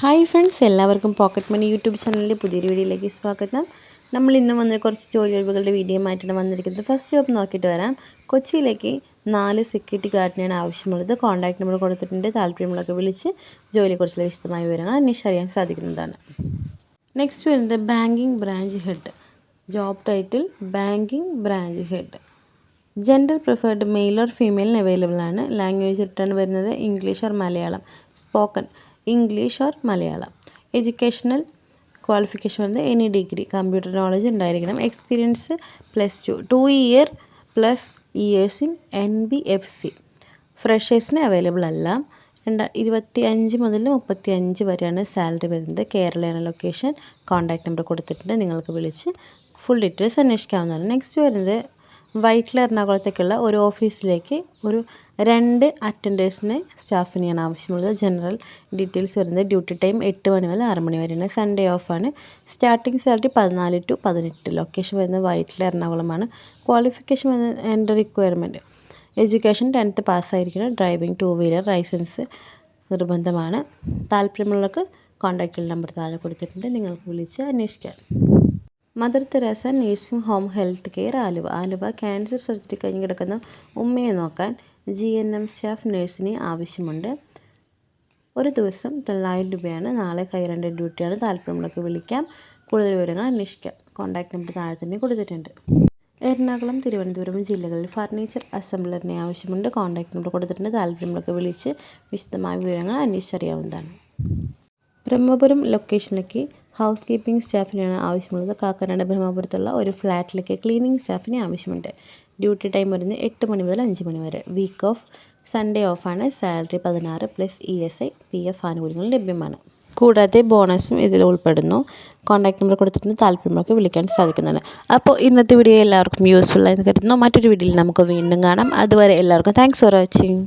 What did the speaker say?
Hi friends എല്ലാവർക്കും pocket money YouTube ചാനലിന്റെ പുതിയൊരു വീഡിയോയിലേക്ക് സ്വാഗതം. നമ്മൾ ഇന്ന് വന്ന് കുറച്ച് ജോലി ഒഴിവുകളുടെ വീഡിയോ ആയിട്ടാണ് വന്നിരിക്കുന്നത്. ഫസ്റ്റ് ജോബ് നോക്കിയിട്ട് വരാം. കൊച്ചിയിലേക്ക് നാല് സെക്യൂരിറ്റി ഗാർഡിനാണ് ആവശ്യമുള്ളത്. കോൺടാക്ട് നമ്പർ കൊടുത്തിട്ടുണ്ട്. താല്പര്യമുള്ളൊക്കെ വിളിച്ച് ജോലിയെക്കുറിച്ചുള്ള വിശദമായ വിവരങ്ങൾ അന്വേഷിച്ചറിയാൻ സാധിക്കുന്നതാണ്. നെക്സ്റ്റ് വരുന്നത് banking branch head job title banking branch head gender preferred male or ഫീമെയിലിന് available ആണ്. ലാംഗ്വേജ് റിട്ടേൺ വരുന്നത് English or Malayalam. Spoken English or Malayalam. Educational qualification വന്ന് എനി ഡിഗ്രി കമ്പ്യൂട്ടർ നോളജ് ഉണ്ടായിരിക്കണം. Experience plus two two year plus years in N B F C ഫ്രഷേഴ്സിന് available അല്ല. രണ്ട ഇരുപത്തി അഞ്ച് മുതൽ മുപ്പത്തി അഞ്ച് വരെയാണ് സാലറി വരുന്നത്. കേരളയാണ് ലൊക്കേഷൻ കോൺടാക്ട് നമ്പർ കൊടുത്തിട്ടുണ്ട്. നിങ്ങൾക്ക് വിളിച്ച് ഫുൾ ഡീറ്റെയിൽസ് അന്വേഷിക്കാവുന്നതാണ്. നെക്സ്റ്റ് വരുന്നത് വൈറ്റില എറണാകുളത്തേക്കുള്ള ഒരു ഓഫീസിലേക്ക് ഒരു രണ്ട് അറ്റൻഡേഴ്സിനെ സ്റ്റാഫിനെയാണ് ആവശ്യമുള്ളത്. ജനറൽ ഡീറ്റെയിൽസ് വരുന്നത് ഡ്യൂട്ടി ടൈം എട്ട് മണി മുതൽ ആറ് മണി വരെയാണ്. സൺഡേ ഓഫാണ് സ്റ്റാർട്ടിംഗ് സാലറി പതിനാല് ടു പതിനെട്ട്. ലൊക്കേഷൻ വരുന്നത് വൈറ്റില എറണാകുളമാണ്. ക്വാളിഫിക്കേഷൻ വരുന്നത് എന്റെ റിക്വയർമെന്റ് എഡ്യൂക്കേഷൻ ടെൻത്ത് പാസ്സായിരിക്കണം ഡ്രൈവിംഗ് ടു വീലർ ലൈസൻസ് നിർബന്ധമാണ്. താല്പര്യമുള്ളവർക്ക് കോൺടാക്റ്റ് നമ്പർ താഴെ കൊടുത്തിട്ടുണ്ട്. നിങ്ങൾക്ക് വിളിച്ച് അന്വേഷിക്കാം. Mother Teresa nursing home health care Aluva. Aluva cancer surgery കഴിഞ്ഞ് കിടക്കുന്ന ഉമ്മയെ നോക്കാൻ ജി എൻ എം സ്റ്റാഫ് നേഴ്സിനെ ആവശ്യമുണ്ട്. ഒരു ദിവസം തൊള്ളായിരം രൂപയാണ് നാളെ കൈരണ്ട ഡ്യൂട്ടിയാണ്. താല്പര്യമുള്ളവർക്ക് വിളിക്കാം. കൂടുതൽ വിവരങ്ങൾ അന്വേഷിക്കാം. കോൺടാക്ട് നമ്പർ താഴെ തന്നെ കൊടുത്തിട്ടുണ്ട്. എറണാകുളം തിരുവനന്തപുരം ജില്ലകളിൽ ഫർണിച്ചർ അസംബ്ലറിനെ ആവശ്യമുണ്ട്. കോൺടാക്ട് നമ്പർ കൊടുത്തിട്ടുണ്ട്. താല്പര്യമുള്ളവർക്ക് വിളിച്ച് വിശദമായ വിവരങ്ങൾ അന്വേഷിച്ചറിയാവുന്നതാണ്. ബ്രഹ്മപുരം ലൊക്കേഷനിലേക്ക് ഹൗസ് കീപ്പിംഗ് സ്റ്റാഫിനെയാണ് ആവശ്യമുള്ളത്. കാക്കനാട് ബ്രഹ്മപുരത്തുള്ള ഒരു ഫ്ലാറ്റിലേക്ക് ക്ലീനിങ് സ്റ്റാഫിനെ ആവശ്യമുണ്ട്. ഡ്യൂട്ടി ടൈം വരുന്നത് എട്ട് മണി മുതൽ അഞ്ച് മണി വരെ. വീക്ക് ഓഫ് സൺഡേ ഓഫാണ് സാലറി പതിനാറ് plus E S I P F ആനുകൂല്യങ്ങൾ ലഭ്യമാണ്. കൂടാതെ ബോണസും ഇതിൽ ഉൾപ്പെടുന്നു. കോൺടാക്ട് നമ്പർ കൊടുത്തിട്ടുണ്ട്. താല്പര്യമൊക്കെ വിളിക്കാൻ സാധിക്കുന്നതാണ്. അപ്പോൾ ഇന്നത്തെ വീഡിയോ എല്ലാവർക്കും യൂസ്ഫുൾ ആയെന്ന് കരുതുന്നു. മറ്റൊരു വീഡിയോയിൽ നമുക്ക് വീണ്ടും കാണാം. അതുവരെ എല്ലാവർക്കും താങ്ക്സ് ഫോർ വാച്ചിങ്